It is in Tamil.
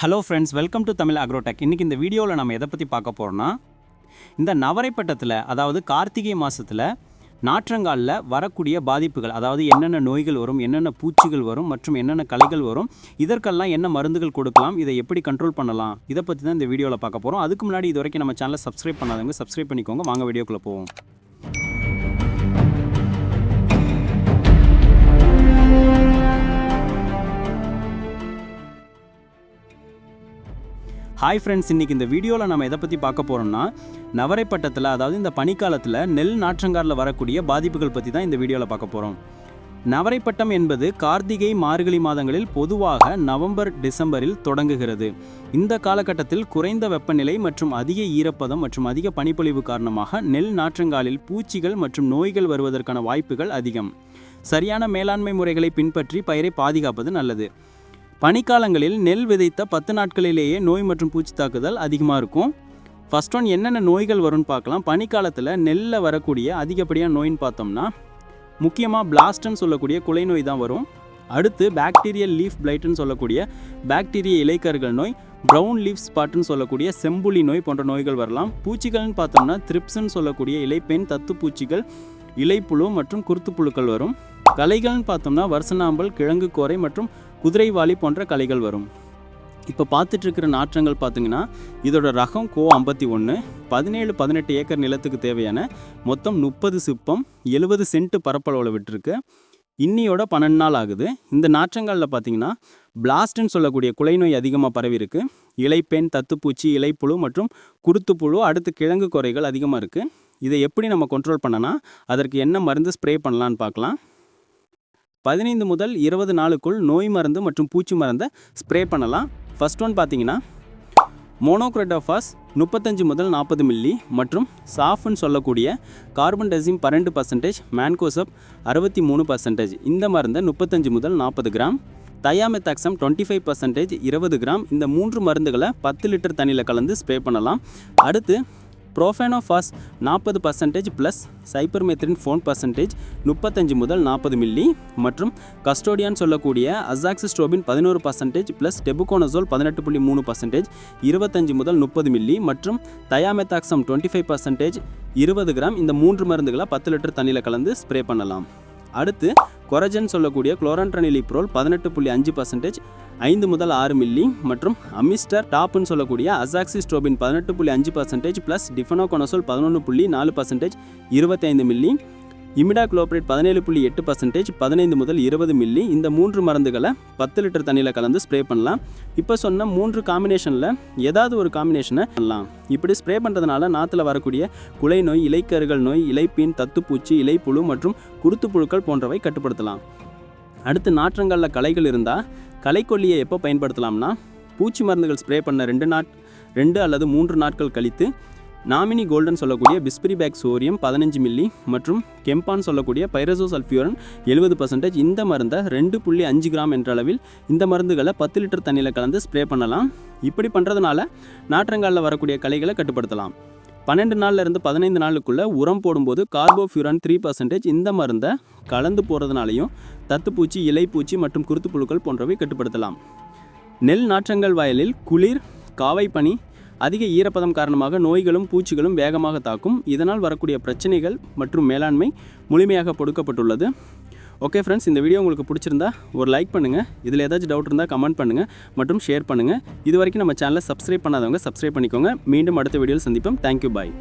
Hello friends welcome to Tamil Agrotech இன்றைக்கி இந்த வீடியோவில் நம்ம எதை பற்றி பார்க்க போகிறோன்னா இந்த நவரைப்பட்டத்தில் அதாவது கார்த்திகை மாதத்தில் நாற்றங்காலில் வரக்கூடிய பாதிப்புகள் அதாவது என்னென்ன நோய்கள் வரும் என்னென்ன பூச்சிகள் வரும் மற்றும் என்னென்ன கலைகள் வரும் இதற்கெல்லாம் என்ன மருந்துகள் கொடுக்கலாம் இதை எப்படி கண்ட்ரோல் பண்ணலாம் இதை பற்றி தான் இந்த வீடியோவில் பார்க்க போகிறோம் அதுக்கு முன்னாடி இது வரைக்கும் நம்ம சேனலை சப்ஸ்கிரைப் பண்ணாதவங்க சப்ஸ்கிரைப் பண்ணிக்கோங்க. வாங்க வீடியோக்குள்ளே போவோம். ஹாய் ஃப்ரெண்ட்ஸ் இன்றைக்கி இந்த வீடியோவில் நம்ம எதை பற்றி பார்க்க போகிறோம்னா நவரைப்பட்டத்தில் அதாவது இந்த பனிக்காலத்தில் நெல் நாற்றங்காரில் வரக்கூடிய பாதிப்புகள் பற்றி தான் இந்த வீடியோவில் பார்க்க போகிறோம் நவரைப்பட்டம் என்பது கார்த்திகை மார்கழி மாதங்களில் பொதுவாக நவம்பர் டிசம்பரில் தொடங்குகிறது. இந்த காலகட்டத்தில் குறைந்த வெப்பநிலை மற்றும் அதிக ஈரப்பதம் மற்றும் அதிக பனிப்பொழிவு காரணமாக நெல் நாற்றங்காலில் பூச்சிகள் மற்றும் நோய்கள் வருவதற்கான வாய்ப்புகள் அதிகம். சரியான மேலாண்மை முறைகளை பின்பற்றி பயிரை பாதுகாப்பது நல்லது. பனிக்காலங்களில் நெல் விதைத்த பத்து நாட்களிலேயே நோய் மற்றும் பூச்சி தாக்குதல் அதிகமாக இருக்கும். ஃபஸ்ட் ஒன் என்னென்ன நோய்கள் வரும்னு பார்க்கலாம். பனிக்காலத்தில் நெல்லில் வரக்கூடிய அதிகப்படியான நோயின்னு பார்த்தோம்னா முக்கியமாக பிளாஸ்ட்னு சொல்லக்கூடிய குலை நோய் தான் வரும். அடுத்து பாக்டீரியல் லீஃப் பிளைட்டுன்னு சொல்லக்கூடிய பாக்டீரிய இலைக்கர்கள் நோய் ப்ரௌன் லீஃப் ஸ்பாட்னு சொல்லக்கூடிய செம்புலி நோய் போன்ற நோய்கள் வரலாம். பூச்சிகள்னு பார்த்தோம்னா த்ரிப்ஸ்ன்னு சொல்லக்கூடிய இலைப்பெண் தத்து பூச்சிகள் இலைப்புழு மற்றும் குருத்துப்புழுக்கள் வரும். கலைகள்னு பார்த்தோம்னா வருசநாம்பல் கிழங்கு கோரை மற்றும் குதிரைவாலி போன்ற கலைகள் வரும். இப்போ பார்த்துட்ருக்கிற நாற்றங்கள் பார்த்தீங்கன்னா இதோட ரகம் கோ ஐம்பத்தி ஒன்று பதினேழு பதினெட்டு ஏக்கர் நிலத்துக்கு தேவையான மொத்தம் முப்பது சிப்பம் எழுபது சென்ட் பரப்பளவில் விட்டுருக்கு. இன்னியோட பன்னெண்டு நாள் ஆகுது. இந்த நாற்றங்களில் பார்த்தீங்கன்னா பிளாஸ்ட்னு சொல்லக்கூடிய குலை நோய் அதிகமாக பரவி இருக்கு இலைப்பெண் தத்துப்பூச்சி இலைப்புழு மற்றும் குருத்துப்புழு அடுத்து கிழங்கு குறைகள் அதிகமாக இருக்குது இதை எப்படி நம்ம கண்ட்ரோல் பண்ணனா அதற்கு என்ன மருந்து ஸ்ப்ரே பண்ணலான்னு பார்க்கலாம். பதினைந்து முதல் இருபது நாளுக்குள் நோய் மருந்து மற்றும் பூச்சி மருந்தை ஸ்ப்ரே பண்ணலாம். ஃபர்ஸ்ட் ஒன் பார்த்தீங்கன்னா மோனோக்ரெடோஃபாஸ் முப்பத்தஞ்சு முதல் நாற்பது மில்லி மற்றும் சாஃப்னு சொல்லக்கூடிய கார்பன் டெசிம் பன்னெண்டு பர்சன்டேஜ் மேன்கோசப் அறுபத்தி மூணு பர்சன்டேஜ் இந்த மருந்தை முப்பத்தஞ்சு முதல் நாற்பது gram thiamethoxam twenty five percentage இருபது கிராம். இந்த மூன்று மருந்துகளை பத்து லிட்டர் தண்ணியில் கலந்து ஸ்ப்ரே பண்ணலாம். அடுத்து ப்ரோஃபேனோஃபாஸ் நாற்பது percentage plus cypermethrin four percentage முப்பத்தஞ்சு முதல் நாற்பது மில்லி மற்றும் கஸ்டோடியான் சொல்லக்கூடிய அசாக்சிஸ்ட்ரோபின் பதினோரு பர்சன்டேஜ் ப்ளஸ் டெபுகோனசோல் பதினெட்டு புள்ளி மூணு பர்சன்டேஜ் இருபத்தஞ்சு முதல் முப்பது மில்லி மற்றும் தயாமெத்தாக்சம் டுவெண்ட்டி ஃபைவ் பர்சன்டேஜ் இருபது கிராம் இந்த மூன்று மருந்துகளை பத்து லிட்டர் தண்ணியில் கலந்து ஸ்ப்ரே பண்ணலாம். அடுத்து கொரஜன் சொல்லக்கூடிய குளோரன்ட்ரனிலிப்ரோல் பதினெட்டு புள்ளி அஞ்சு பர்சன்டேஜ் ஐந்து முதல் ஆறு மில்லி மற்றும் அமிஸ்டர் டாப்னு சொல்லக்கூடிய அசாக்சிஸ்ட்ரோபின் பதினெட்டு புள்ளி அஞ்சு பர்சன்டேஜ் ப்ளஸ் டிஃபனோகோனசோல் பதினொன்று புள்ளி நாலு பர்சன்டேஜ் இருபத்தைந்து மில்லி இமிடா குளோப்ரேட் பதினேழு புள்ளி எட்டு பர்சன்டேஜ் பதினைந்து முதல் இருபது மில்லி இந்த மூன்று மருந்துகளை பத்து லிட்டர் தண்ணியில் கலந்து ஸ்ப்ரே பண்ணலாம். இப்போ சொன்ன மூன்று காம்பினேஷனில் ஏதாவது ஒரு காம்பினேஷனை பண்ணலாம். இப்படி ஸ்ப்ரே பண்ணுறதுனால நாற்றுல வரக்கூடிய குலை நோய் இலைக்கருகள் நோய் இலைப்பீன் தத்துப்பூச்சி இலைப்புழு மற்றும் குருத்து புழுக்கள் போன்றவை கட்டுப்படுத்தலாம். அடுத்து நாற்றங்களில் களைகள் இருந்தால் களைக்கொல்லியை எப்போ பயன்படுத்தலாம்னா பூச்சி மருந்துகள் ஸ்ப்ரே பண்ண ரெண்டு நாட் ரெண்டு அல்லது மூன்று நாட்கள் கழித்து நாமினி கோல்டன் சொல்லக்கூடிய பிஸ்பிரி பேக் சோரியம் பதினஞ்சு மில்லி மற்றும் கெம்பான் சொல்லக்கூடிய பைரசோ சல்ஃபியூரன் எழுபது பர்சன்டேஜ் இந்த மருந்தை ரெண்டு புள்ளி அஞ்சு கிராம் என்ற அளவில் இந்த மருந்துகளை பத்து லிட்டர் தண்ணியில் கலந்து ஸ்ப்ரே பண்ணலாம். இப்படி பண்ணுறதுனால நாற்றங்காலில் வரக்கூடிய களைகளை கட்டுப்படுத்தலாம். பன்னெண்டு நாள்லேருந்து பதினைந்து நாளுக்குள்ளே உரம் போடும்போது கார்போஃபியூரான் த்ரீ பர்சன்டேஜ் இந்த மருந்தை கலந்து போகிறதுனாலையும் தத்துப்பூச்சி இலைப்பூச்சி மற்றும் குருத்துப்புழுக்கள் போன்றவை கட்டுப்படுத்தலாம். நெல் நாற்றங்கள் வயலில் குளிர் காவை பனி அதிக ஈரப்பதம் காரணமாக நோய்களும் பூச்சிகளும் வேகமாக தாக்கும். இதனால் வரக்கூடிய பிரச்சனைகள் மற்றும் மேலாண்மை முழுமையாக கொடுக்கப்பட்டுள்ளது ஓகே ஃப்ரெண்ட்ஸ் இந்த வீடியோ உங்களுக்கு பிடிச்சிருந்தா ஒரு லைக் பண்ணுங்கள் இதில் ஏதாச்சும் டவுட் இருந்தால் கமெண்ட் பண்ணுங்கள் மற்றும் ஷேர் பண்ணுங்கள் இது வரைக்கும் நம்ம சேனலை சப்ஸ்கிரைப் பண்ணாதவங்க சப்ஸ்கிரைப் பண்ணிக்கோங்க. மீண்டும் அடுத்த வீடியோவில் சந்திப்போம். Thank you bye